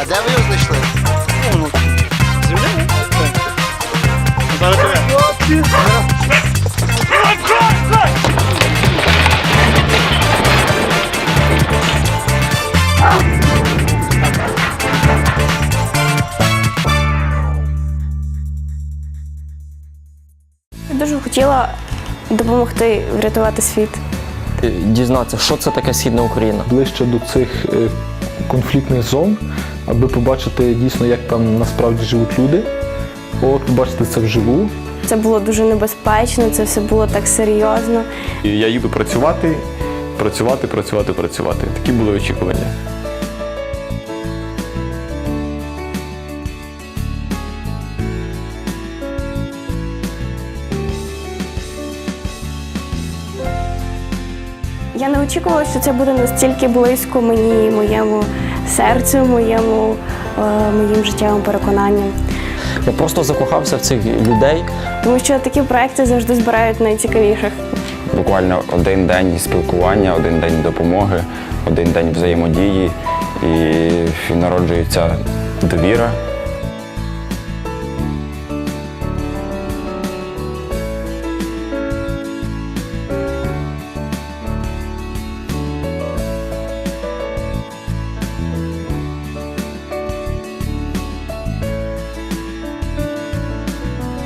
А де ви його знайшли? Ну. Зараз тебе. Я дуже хотіла допомогти врятувати світ. Дізнатися, що це таке східна Україна. ближче до цих е, конфліктних зон, аби побачити дійсно, як там насправді живуть люди. От побачити це вживу. Це було дуже небезпечно, це все було так серйозно. Я їду працювати, працювати, працювати, працювати. Такі були очікування. Я не очікувала, що це буде настільки близько мені, моєму серцю, моєму, е, моїм життєвим переконанням. Я просто закохався в цих людей. Тому що такі проекти завжди збирають найцікавіших. Буквально один день спілкування, один день допомоги, один день взаємодії і народжується довіра.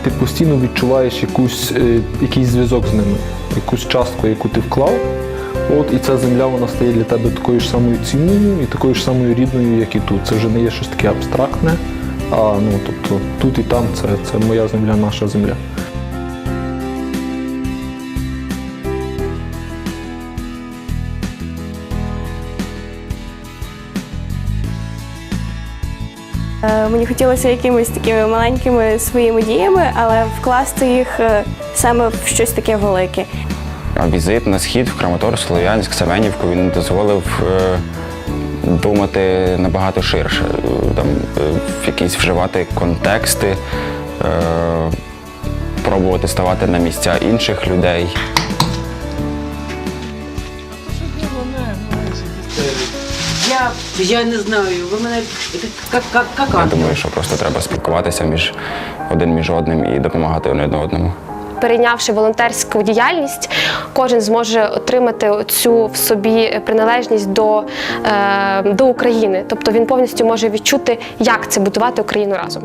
Ти постійно відчуваєш якусь, е, якийсь зв'язок з ними, якусь частку, яку ти вклав. От і ця земля вона стає для тебе такою ж самою цінною і такою ж самою рідною, як і тут. Це вже не є щось таке абстрактне. А ну тобто тут і там це, це моя земля, наша земля. Мені хотілося якимись такими маленькими своїми діями, але вкласти їх е, саме в щось таке велике. Візит на схід в Краматорськ, Слов'янськ, Семенівку він дозволив е, думати набагато ширше, е, там, е, якісь вживати контексти, е, пробувати ставати на місця інших людей. Я, я не знаю, ви мене як, як, як Я ангел. думаю, що просто треба спілкуватися між один між одним і допомагати один одному. Перейнявши волонтерську діяльність, кожен зможе отримати цю в собі приналежність до, е, до України. Тобто він повністю може відчути, як це будувати Україну разом.